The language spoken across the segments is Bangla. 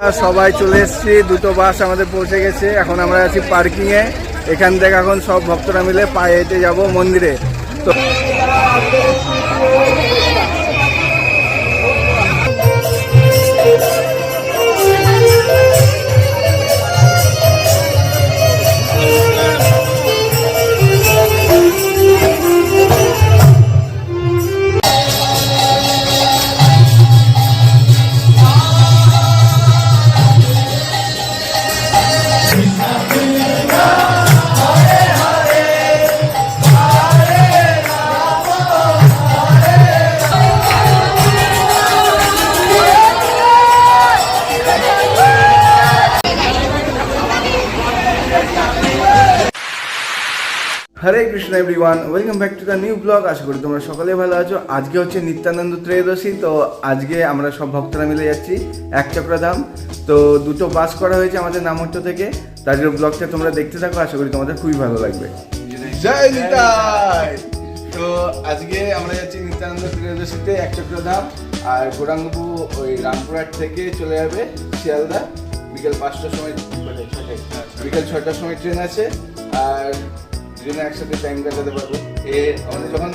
সবাই চলে এসছি, দুটো বাস আমাদের পৌঁছে গেছে। এখন আমরা আছি পার্কিং এ এখান থেকে এখন সব ভক্তরা মিলে পায়ে হেঁটে যাব মন্দিরে। তো Hare Krishna everyone welcome back to the new blog আশা করি তোমরা সকলে ভালো আছো। আজকে হচ্ছে নিত্যানন্দ ত্রয়োদশী, তো আজকে আমরা সব ভক্তরা মিলে যাচ্ছি এক চক্রধাম তো দুটো বাস করা হয়েছে আমাদের নামহট্ট থেকে। তার জন্য ব্লগটা তোমরা দেখতে থাকো, আশা করি তোমাদের খুবই ভালো লাগবে। জয় নিতাই! তো আজকে আমরা যাচ্ছি নিত্যানন্দ ত্রয়োদশীতে এক চক্রধাম আর গৌরাঙ্গবু ওই রামপুরহাট থেকে চলে যাবে শিয়ালদা। বিকেল পাঁচটার সময় বিকেল ছটার সময় ট্রেন আছে। আর দুজনে একসাথে টাইম কাটাতে পারব। এ আমাদের যখন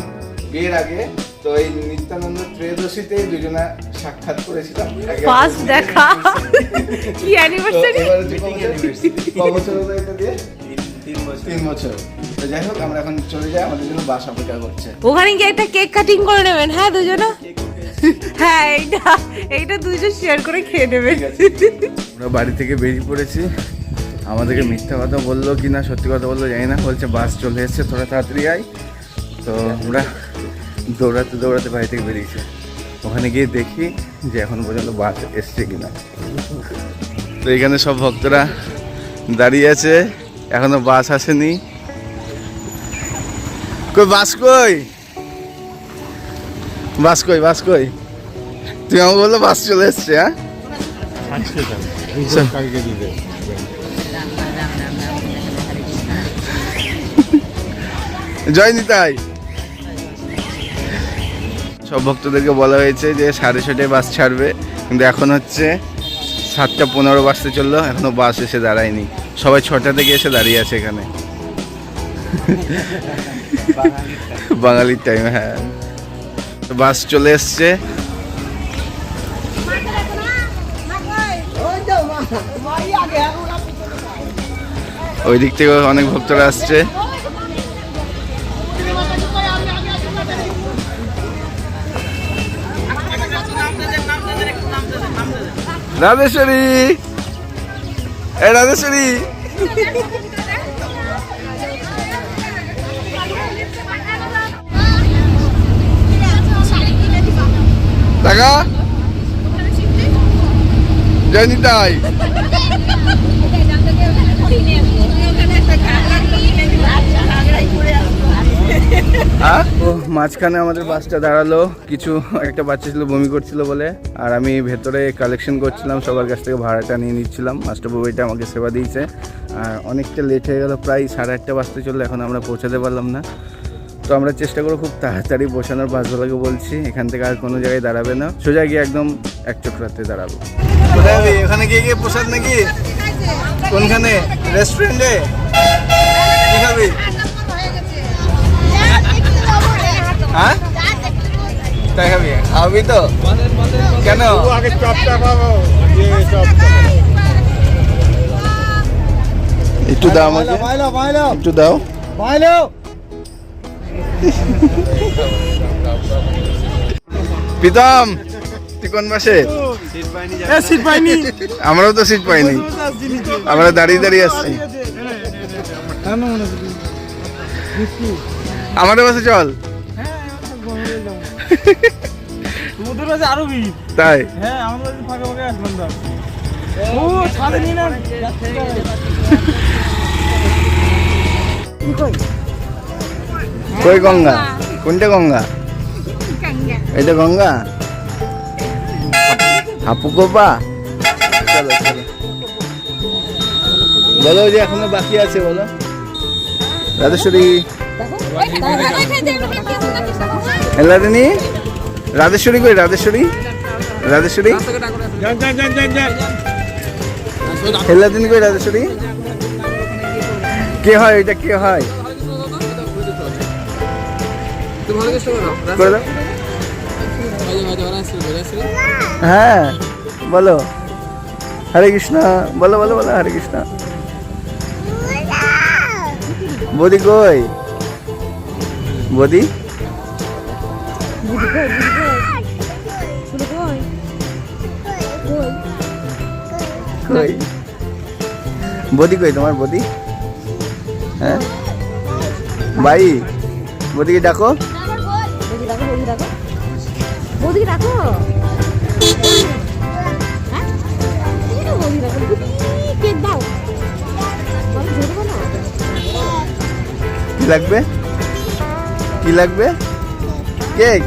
বিয়ের আগে তো এই নিত্যানন্দ ত্রয়োদশীতে দুজনা সাক্ষাৎ করেছিলাম। অপরের দেখা। কি অ্যানিভার্সারি বছর? হলো এটা দিয়ে? তিন বছর। তো যাই হোক আমরা এখন চলে যাই আমাদের জন্য বাস অপেক্ষা করছে। ওখানে গিয়ে একটা কেক কাটিং করে নেবেন হ্যাঁ দুজনে? হ্যাঁ এইটা এইটা দুজন শেয়ার করে খেয়ে নেবেন। আমরা বাড়ি থেকে বেরিয়ে পড়েছি। আমাদেরকে মিথ্যা কথা বলল কি না সত্যি কথা বলল জানি না। বলছে বাস চলে এসেছে তোরা তাড়াতাড়ি আয়। তো আমরা দৌড়াতে দৌড়াতে বাড়ি থেকে বেরিয়েছি। ওখানে গিয়ে দেখি যে এখন পর্যন্ত বাস এসছে কিনা। তো এখানে সব ভক্তরা দাঁড়িয়ে আছে এখনও বাস আসেনি। কই বাস কই? বাস কই বাস কই? তুই আমাকে বলল বাস চলে এসছে হ্যাঁ? জয় নিতাই সব ভক্তদেরকে বলা হয়েছে যে সাড়ে ছটায় বাস ছাড়বে। কিন্তু এখন হচ্ছে সাতটা পনেরো বাজতে চলল, এখনও বাস এসে দাঁড়ায়নি। সবাই ছটা থেকে এসে দাঁড়িয়ে আছে এখানে। বাঙালির টাইম হ্যাঁ। বাস চলে এসছে। ওই দিক থেকে অনেক ভক্তরা আসছে। রাধেশ্বরী এ রাধেশ্বরী টাকা? জয় নিতাই হ্যাঁ? ও মাঝখানে আমাদের বাসটা দাঁড়াল। কিছু একটা বাচ্চা ছিল বমি করছিল বলে। আর আমি ভেতরে কালেকশন করছিলাম সবার কাছ থেকে ভাড়াটা নিয়ে নিচ্ছিলাম। মাস্টারবাবু এটা আমাকে সেবা দিয়েছে। আর অনেকটা লেট হয়ে গেল প্রায় সাড়ে আটটা বাজতে চলল এখন আমরা পৌঁছাতে পারলাম না। তো আমরা চেষ্টা করব খুব তাড়াতাড়ি বসানোর বাসগুলোকে বলছি এখান থেকে আর কোনো জায়গায় দাঁড়াবে না। সোজা গিয়ে একদম এক চক্রাতে দাঁড়াবো। কোথায় ওখানে গিয়ে গিয়ে প্রসাদ নাকি? কোনখানে? রেস্টুরেন্টে খাবি? হ্যাঁ? তাই খাবি? খাবি তো? কেন? আগে চপটা ইয়ে একটু দাও আমাকে একটু দাও। প্রীতম তুই কোন এ সিট পাইনি। আমরাও তো সিট পাইনি। আমরা দাঁড়িয়ে দাঁড়িয়ে আসছি। আমাদের বাসে চল। সমুদ্রের কাছে আরও ভিড় তাই? হ্যাঁ আমাদের কাছে ফাঁকা ফাঁকা আসবেন দাও ও ছাদে নিয়ে না কই গঙ্গা? কোনটা গঙ্গা? এটা গঙ্গা? হাপু কোপা? চলো চলো। বলো যে এখনও বাকি আছে বলো। রাধেশ্বরী। এলাদিনী রাধেশ্বরী কই রাধেশ্বরী রাধেশ্বরী যান যান যান যান যান হেলা দিন কই, রাজেশ্বরী? কে হয় এটা কে হয়? হ্যাঁ বলো। হরে কৃষ্ণ, বলো বলো বলো, হরে কৃষ্ণ। বদি কই? বদি? কই? বদি কই তোমার বদি? হ্যাঁ? ভাই বদিকে ডাকো। বৌদি রাখো বৌদি রাখো বৌদিকে বলো কি লাগবে? কি লাগবে? কেক।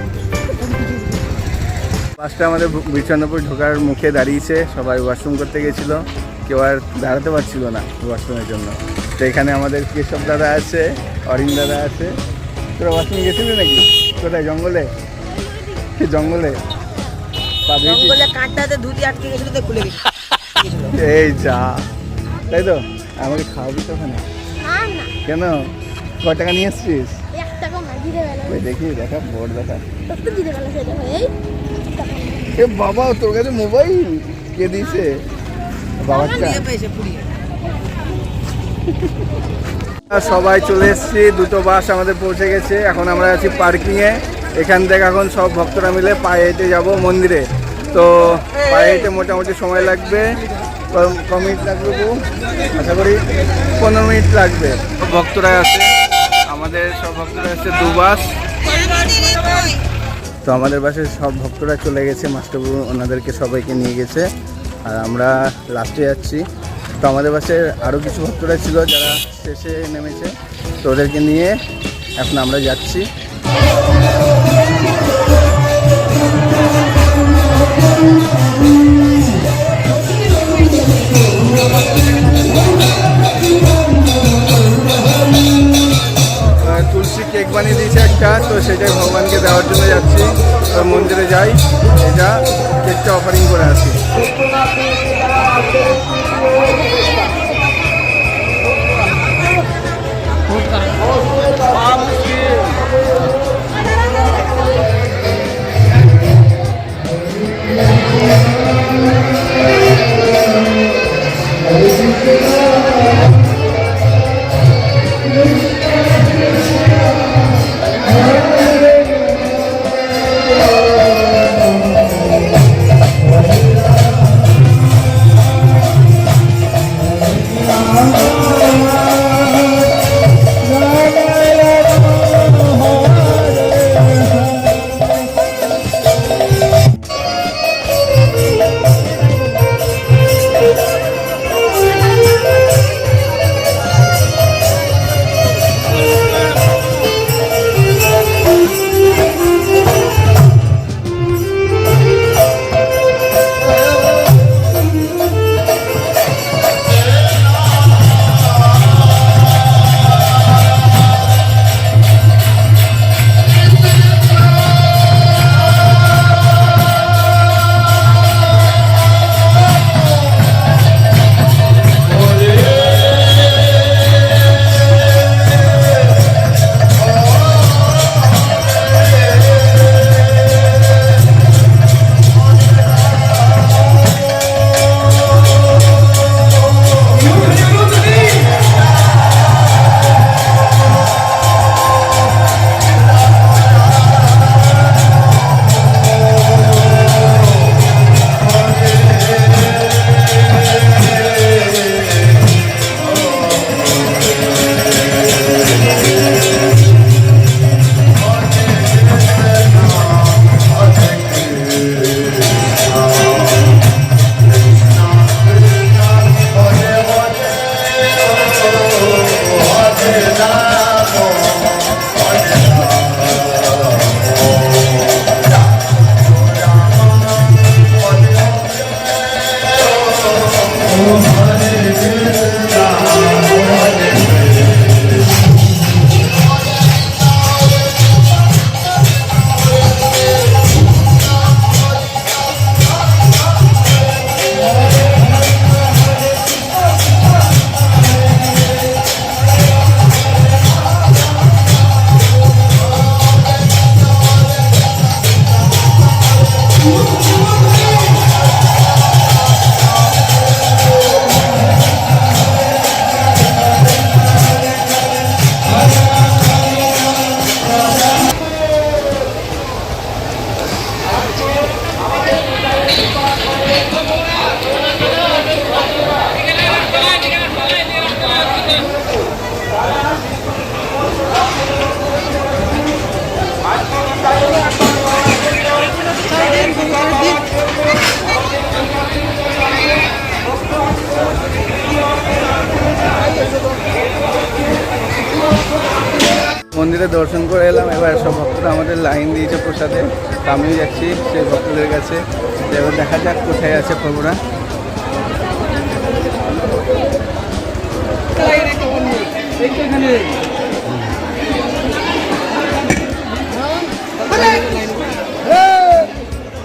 বাসটা আমাদের বিছানাপুর ঢোকার মুখে দাঁড়িয়েছে। সবাই ওয়াশরুম করতে গেছিল। কেউ আর দাঁড়াতে পারছিল না ওয়াশরুমের জন্য। তো এখানে আমাদের কেশব দাদা আছে অরিন দাদা আছে। তোরা ওয়াশরুম গেছিলি নাকি? কোথায় জঙ্গলে? জঙ্গলে? জঙ্গলে কাঁটাতে ধুতি আটকে গেছিল তো খুলে গেছে এই যা। তাই তো? আমাকে খাওয়াবি তো ওখানে? কেন? ক টাকা নিয়ে এসছিস? দেখি দেখা বোর্ড দেখা কত দিতে গেল সেটা এই এ বাবা তোর কাছে মোবাইল? কে দিয়েছে? বাবারটা সবাই চলে এসেছি দুটো বাস আমাদের পৌঁছে গেছে। এখন আমরা আছি পার্কিংয়ে। এখান থেকে এখন সব ভক্তরা মিলে পায়ে হেঁটে যাব মন্দিরে। তো পায়ে হেঁটে মোটামুটি সময় লাগবে। ক- ক মিনিট লাগবে? আশা করি পনেরো মিনিট লাগবে। ভক্তরা আছে আমাদের সব ভক্তরা আছে দু বাস। তো আমাদের বাসে সব ভক্তরা চলে গেছে মাস্টারবাবু ওনাদেরকে সবাইকে নিয়ে গেছে, আর আমরা লাস্টে যাচ্ছি। তো আমাদের বাসে আরও কিছু ভক্তরা ছিল যারা শেষে নেমেছে, তো ওদেরকে নিয়ে এখন আমরা যাচ্ছি। তুলসী কেক বানিয়ে দিয়েছে একটা তো সেটাই ভগবানকে দেওয়ার জন্য যাচ্ছি। মন্দিরে যাই এটা কেকটা অফারিং করে আসি।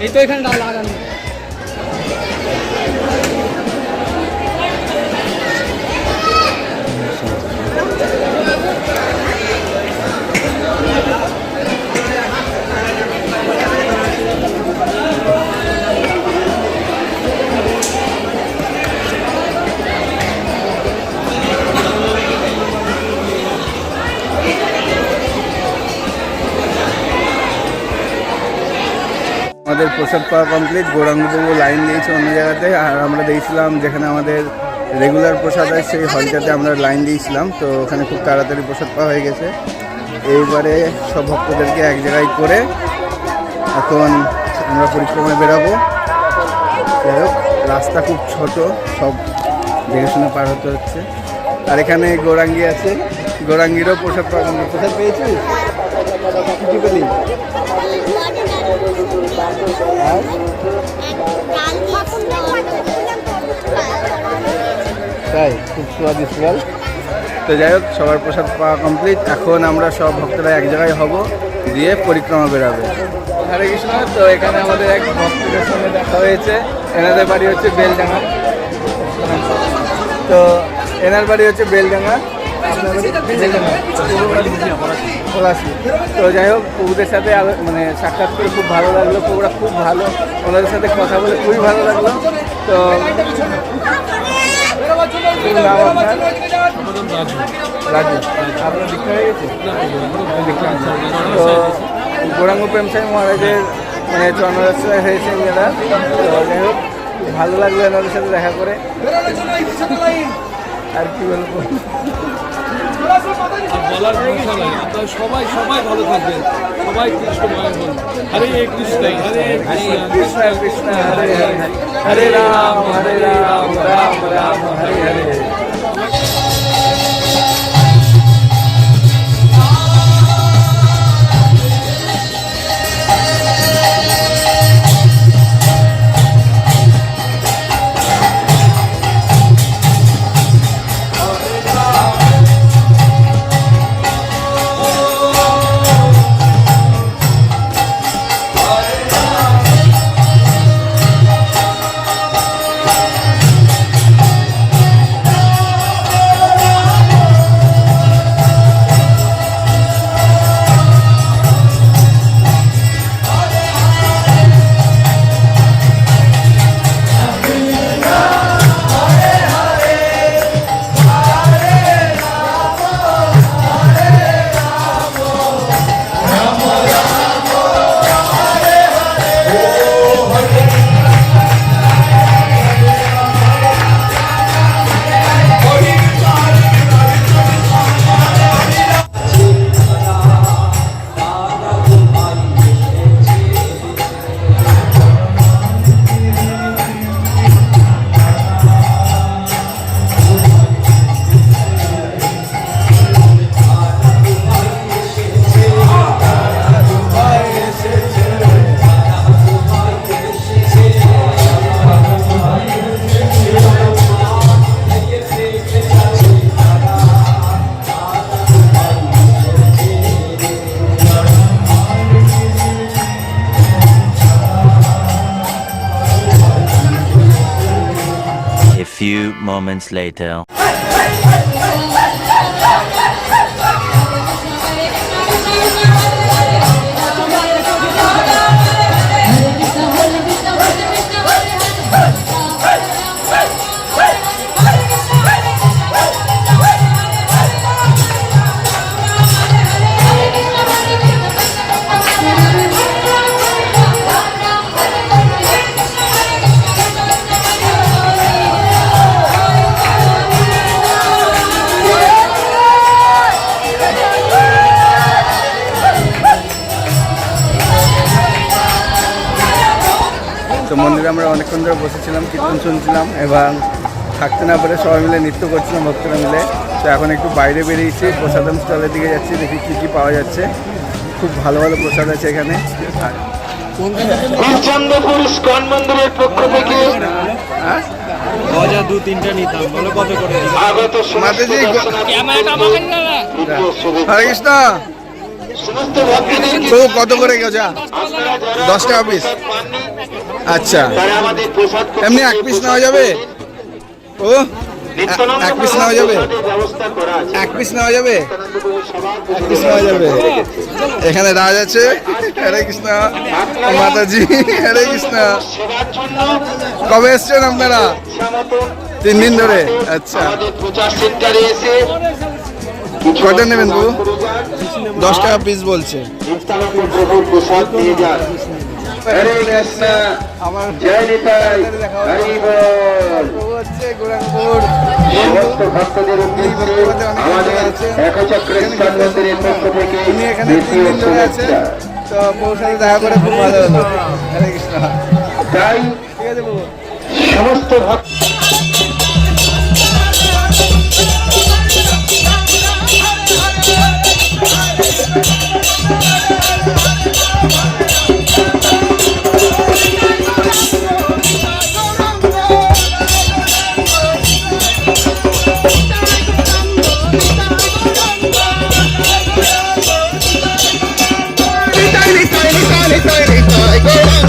এই তো এখানে লাগানো। আমাদের প্রসাদ পাওয়া কমপ্লিট গৌরাঙ্গবাবু লাইন দিয়েছে অন্য জায়গাতে। আর আমরা দিয়েছিলাম যেখানে আমাদের রেগুলার প্রসাদ হয় সেই হলটাতে আমরা লাইন দিয়েছিলাম। তো ওখানে খুব তাড়াতাড়ি প্রসাদ পাওয়া হয়ে গেছে। এইবারে সব ভক্তদেরকে এক জায়গায় করে এখন আমরা পরিক্রমায় বেরাবো। যাই হোক, রাস্তা খুব ছোট, সব দেখে শুনে পার হতে হচ্ছে। আর এখানে গৌরাঙ্গি আছে। গৌরাঙ্গিরও প্রসাদ পাওয়া। প্রসাদ আর তাই, খুব সুস্বাদিষ্ট ফল তো যাই হোক, সবার প্রসাদ পাওয়া কমপ্লিট এখন আমরা সব ভক্তরা এক জায়গায় হব দিয়ে পরিক্রমা বেরাবে। হরে কৃষ্ণ, তো এখানে আমাদের এক ভক্তদের সঙ্গে দেখা হয়েছে। এনাদের বাড়ি হচ্ছে বেলডাঙ্গা। তো এনার বাড়ি হচ্ছে বেলডাঙ্গা। আপনার বাড়ি? বেলডাঙ্গা। পলাশি তো যাই হোক, প্রভুদের সাথে মানে সাক্ষাৎ করে খুব ভালো লাগল, প্রভুরা খুব ভালো। ওনাদের সাথে কথা বলে খুবই ভালো লাগল। তো আপনার তো গৌরাঙ্গ প্রেমসাই মহারাজের মানে চন্দ্রাশ্রয় হয়েছে এনারা। তো যাই হোক, ভালো লাগল এনাদের সাথে দেখা করে। আর কি বলব? বলার ভাষা নাই। আপনারা সবাই সবাই ভালো থাকবেন। সবাই কৃষ্ণময় হন হরে কৃষ্ণ হরে কৃষ্ণ। কৃষ্ণ, হরে হরে হরে রাম হরে রাম রাম রাম, হরে হরে। Moments later. মন্দিরে আমরা অনেকক্ষণ ধরে বসেছিলাম কীর্তন শুনছিলাম এবং থাকতে না পারে সবাই মিলে নৃত্য করছিলাম ভক্তরা মিলে। তো এখন একটু বাইরে বেরিয়েছি প্রসাদম স্টলের দিকে যাচ্ছি দেখি কী কী পাওয়া যাচ্ছে। খুব ভালো ভালো প্রসাদ আছে এখানে। আর ইস্কন মন্দিরের পক্ষ থেকে হ্যাঁ? দু তিনটা নিতাম বলো কত করে? আগত মাতাজি হরে কৃষ্ণ। সমস্ত ভক্তদের তো কত করে গেছা দশ টাকা পিস আচ্ছা। এমনি এক পিস নেওয়া যাবে? ও, এক পিস নেওয়া যাবে? এক পিস নেওয়া যাবে? এক পিস নেওয়া যাবে? এখানে রাজ আছে হরে কৃষ্ণ। মাতাজি, হরে কৃষ্ণ। কবে এসছেন আপনারা? তিন দিন ধরে। আচ্ছা। কয়টা নেবেন বাবু দশ টাকা পিস বলছে। হরে কৃষ্ণ। আমার জয় নিতাই। হরি বল। সমস্ত ভক্তদের উদ্দেশ্যে আমাদের একচক্র ইস্কন মন্দিরের পক্ষ থেকে দ্বিতীয় শুভেচ্ছা তো বউর সাথে দেখা করে খুব ভালো হলো। হরে কৃষ্ণ। তাই ঠিক আছে বাবু সমস্ত ভক্ত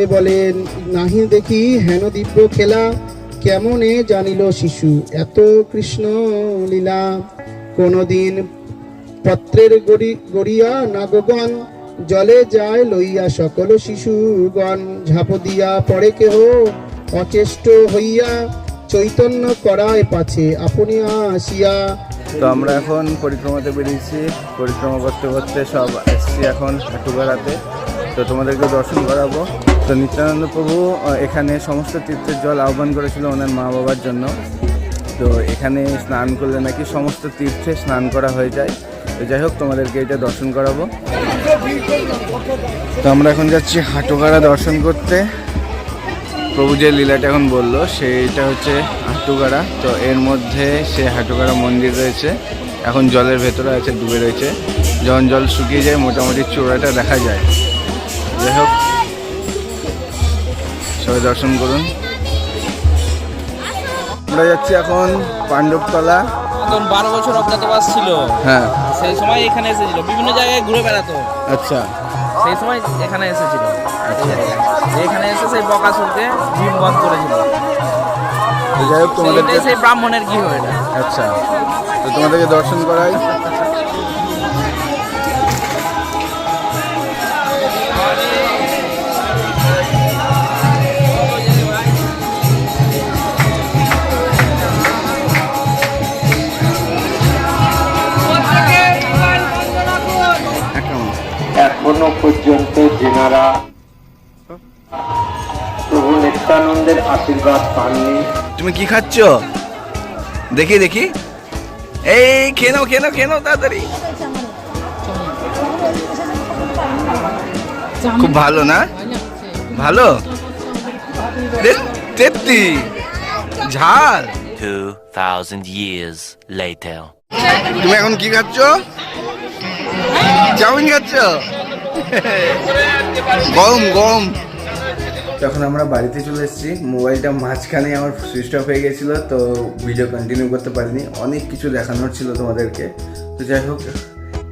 হরে বলেন, নাহি দেখি হেন দিব্য খেলা, কেমনে জানিল শিশু? এত কৃষ্ণ লীলা, কোনদিন পত্রের গড়ি, গড়িয়া নাগগণ জলে যায় লইয়া সকল শিশুগণ। ঝাঁপ দিয়া পড়ে কেহ অচেষ্ট হইয়া, চৈতন্য করায় পাছে আপনি আসিয়া। তো আমরা এখন পরিক্রমাতে বেরিয়েছি। পরিক্রমা করতে করতে সব এসছি এখন হাটুগাড়াতে। তো তোমাদেরকে দর্শন করাবো। তো নিত্যানন্দ প্রভু এখানে সমস্ত তীর্থের জল আহ্বান করেছিল ওনার মা বাবার জন্য। তো এখানে স্নান করলে নাকি সমস্ত তীর্থে স্নান করা হয়ে যায়। তো যাই হোক, তোমাদেরকে এটা দর্শন করাবো। তো আমরা এখন যাচ্ছি হাটুগাড়া দর্শন করতে। প্রভু যে লীলাটা এখন বলল, সেইটা হচ্ছে হাটুগাড়া। তো এর মধ্যে সে হাটুগাড়া মন্দির রয়েছে। এখন জলের ভেতরে আছে, ডুবে রয়েছে। যখন জল শুকিয়ে যায়, মোটামুটি চূড়াটা দেখা যায়। যাই হোক। সবাই দর্শন করুন। আমরা যাচ্ছি এখন পাণ্ডবতলা। তখন বারো বছর অজ্ঞাতবাস ছিল। হ্যাঁ। সেই সময় এখানে এসেছিল। বিভিন্ন জায়গায় ঘুরে বেড়াতো। আচ্ছা। সেই সময় এখানে এসেছিল। এখানে এসে সেই বকাসুরকে ভীম বধ করেছিল। যাই হোক সেইটাই সেই ব্রাহ্মণের কি হয় এটা। আচ্ছা। তো তোমাদেরকে দর্শন করাই। এখনও পর্যন্ত যেনারা প্রভু নিত্যানন্দের আশীর্বাদ পাননি। তুমি কি খাচ্ছ? দেখি দেখি। এই খেয়ে নাও খেয়ে নাও খেয়ে নাও তাড়াতাড়ি। খুব ভালো না? ভালো? তেত্তি। ঝাল। 2,000 years later. তুমি এখন কি খাচ্ছ? চাউমিন খাচ্ছ? গরম গরম। তখন আমরা বাড়িতে চলে এসেছি, মোবাইলটা মাঝখানে আমার সুইচ অফ হয়ে গেছিল, তো ভিডিও কন্টিনিউ করতে পারিনি। অনেক কিছু দেখানোর ছিল তোমাদেরকে। তো যাই হোক,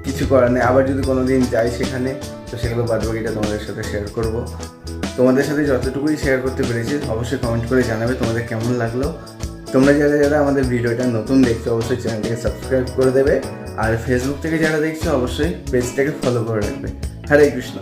কিছু করার নেই। আবার যদি কোনো দিন যাই সেখানে, তো সেগুলো বাদ বাকিটা তোমাদের সাথে শেয়ার করব। তোমাদের সাথে যতটুকুই শেয়ার করতে পেরেছি, অবশ্যই কমেন্ট করে জানাবে তোমাদের কেমন লাগল। তোমরা যারা যারা আমাদের ভিডিওটা নতুন দেখছ, অবশ্যই চ্যানেলটাকে সাবস্ক্রাইব করে দেবে। আর ফেসবুক থেকে যারা দেখছ অবশ্যই পেজটাকে ফলো করে রাখবে। হরে কৃষ্ণ।